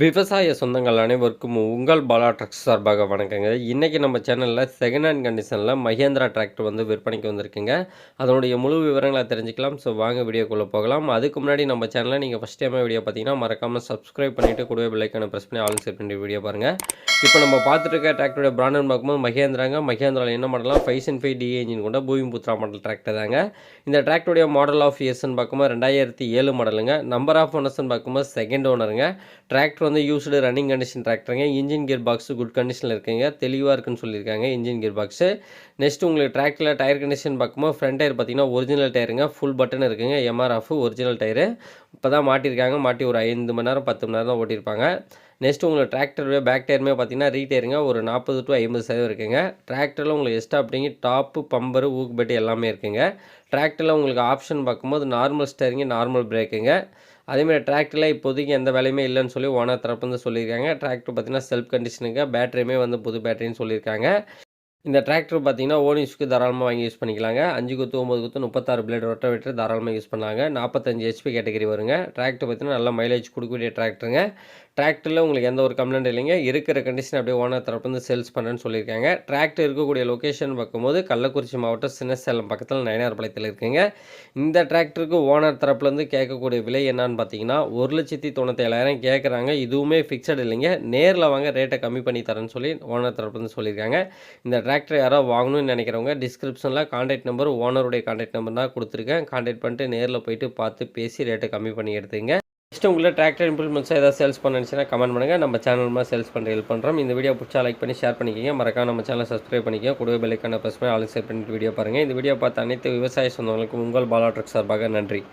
விவசாய சொந்தங்கள் அனைவருக்கும் உங்கள் பாலா ட்ரக்ஸ் சார்பாக வணக்கங்க. இன்றைக்கி நம்ம சேனலில் செகண்ட் ஹேண்ட் கண்டிஷனில் மஹேந்திரா டிராக்டர் வந்து விற்பனைக்கு வந்திருக்குங்க. அதனுடைய முழு விவரங்களை தெரிஞ்சுக்கலாம். ஸோ வாங்க வீடியோக்குள்ளே போகலாம். அதுக்கு முன்னாடி நம்ம சேனலில் நீங்கள் ஃபஸ்ட் டைமாக வீடியோ பார்த்தீங்கன்னா மறக்காமல் சப்ஸ்கிரைப் பண்ணிவிட்டு கூடவே பிள்ளைக்கான ப்ரெஸ் பண்ணி ஆல் செட் பண்ணி வீடியோ பாருங்கள் இப்போ நம்ம பார்த்துட்டு இருக்க டிராக்டருடைய பிராண்ட்னு பார்க்கும்போது மஹேந்திராங்க மஹேந்திராவில் என்ன மாடலாம் five and five D engine கொண்ட பூமி புத்ரா மாடல் டிராக்டர் தாங்க. இந்த டிராக்டருடைய மாடல் ஆஃப் இயர்ஸ்னு பார்க்கும்போது ரெண்டாயிரத்தி ஏழு மாடலுங்க நம்பர் ஆஃப் ஓனர்ஸ்னு பார்க்கும்போது செகண்ட் ஓனருங்க டிராக்டர் வந்து யூஸ்டு ரன்னிங் கண்டிஷன் டிராக்டருங்க இன்ஜின் கியர் பாக்ஸு குட் கண்டிஷனில் இருக்குங்க. தெளிவாக இருக்குன்னு சொல்லியிருக்காங்க இன்ஜின் கியர் பாக்ஸு நெக்ஸ்ட் உங்களுக்கு டிராக்டரில் டயர் கண்டிஷன் பார்க்கும்போது ஃப்ரண்ட் டயர் பார்த்தீங்கன்னா ஒரிஜினல் டயருங்க ஃபுல் பட்டன் இருக்குங்க. எம்ஆர்எஃப் ஒரிஜினல் டயரு இப்போ தான் மாட்டியிருக்காங்க. மாட்டி ஒரு ஐந்து மணி நேரம் பத்து மணி நேரம் தான் ஓட்டியிருப்பாங்க. நெக்ஸ்ட் உங்களுக்கு டிராக்டருடைய பேக் டயருமே பார்த்தீங்கன்னா ரீடயருங்க ஒரு நாற்பது டு ஐம்பது சதவீதம் இருக்குங்க. டிராக்டரில் உங்களுக்கு எஸ்டா அப்படிங்க டாப்பு பம்பரு ஊக்குபெட்டு எல்லாமே இருக்குங்க. டிராக்டரில் உங்களுக்கு ஆப்ஷன் பார்க்கும்போது நார்மல் ஸ்டேரிங்கு நார்மல் பிரேக்குங்க அதேமாதிரி டிராக்டரில் இப்போதைக்கு எந்த வேலையுமே இல்லைன்னு சொல்லி ஓனர் தரப்பு வந்து சொல்லியிருக்காங்க. டிராக்டர் பார்த்தீங்கன்னா செல்ஃப் கண்டிஷனுங்க பேட்டரியுமே வந்து புது பேட்டரின்னு சொல்லியிருக்காங்க. இந்த டிராக்டர் பார்த்தீங்கன்னா ஓனிஸ்க்கு தாராளமாக வாங்கி யூஸ் பண்ணிக்கலாங்க. அஞ்சு குத்து ஒம்பது குத்து முப்பத்தாறு பிளேட் ரொட்டவேட்டர் தாராளமாக யூஸ் பண்ணலாங்க. நாற்பத்தஞ்சு ஹெச்பி கேட்டகரி வருங்க. டிராக்டர் பார்த்தீங்கன்னா நல்ல மைலேஜ் கொடுக்கக்கூடிய டிராக்டருங்க டிராக்டரில் உங்களுக்கு எந்த ஒரு கம்ப்ளைண்ட் இல்லைங்க. இருக்கிற கண்டிஷன் அப்படியே ஓனர் தரப்பு வந்து சேல்ஸ் பண்ணுறேன்னு சொல்லியிருக்காங்க. டிராக்டர் இருக்கக்கூடிய லொக்கேஷன் பார்க்கும்போது கள்ளக்குறிச்சி மாவட்டம் சின்னசேலம் பக்கத்தில் நயனார்பாளையத்தில் இருக்குங்க. இந்த டிராக்டருக்கு ஓனர் தரப்புலேருந்து கேட்கக்கூடிய விலை என்னன்னு பார்த்தீங்கன்னா ஒரு லட்சத்தி தொண்ணூத்தேழாயிரம் கேட்குறாங்க. இதுவுமே ஃபிக்ஸட் இல்லைங்க. நேரில் வாங்க ரேட்டை கம்மி பண்ணி தரேன்னு சொல்லி ஓனர் தரப்புலேருந்து சொல்லியிருக்காங்க. இந்த டிராக்டர் யாரோ வாங்கணும்னு நினைக்கிறவங்க டிஸ்கிரிப்ஷனில் கான்டாக்ட் நம்பர் ஓனருடைய கான்டாக்ட் நம்பர் தான் கொடுத்துருக்கேன். கான்டாக்ட் பண்ணிட்டு நேரில் போயிட்டு பார்த்து பேசி ரேட்டை கம்மி பண்ணி எடுத்துங்க நெக்ஸ்ட் உங்களை டிராக்டர் இம்ப்ரூவ்மெண்ட்ஸாக ஏதாவது சேல்ஸ் பண்ணணுச்சுன்னா கமெண்ட் பண்ணுங்கள் நம்ம சேனல் மாதிரி சேல்ஸ் பண்ணுற ஹெல்ப் பண்ணுறோம் இந்த வீடியோ பிடிச்சா லைக் பண்ணி ஷேர் பண்ணிக்கோங்க. மறக்காம நம்ம சேனலை சப்ஸ்கிரைப் பண்ணிக்கோங்க. கூடவே பெல்லைக்கான ப்ரெஸ் பண்ணி ஆளுக்கு ஷேர் பண்ணிட்டு வீடியோ பாருங்கள் இந்த வீடியோ பார்த்த அனைத்து விவசாய சொந்தங்களுக்கும் உங்கள் பாலாட்ரக் சார்பாக நன்றி.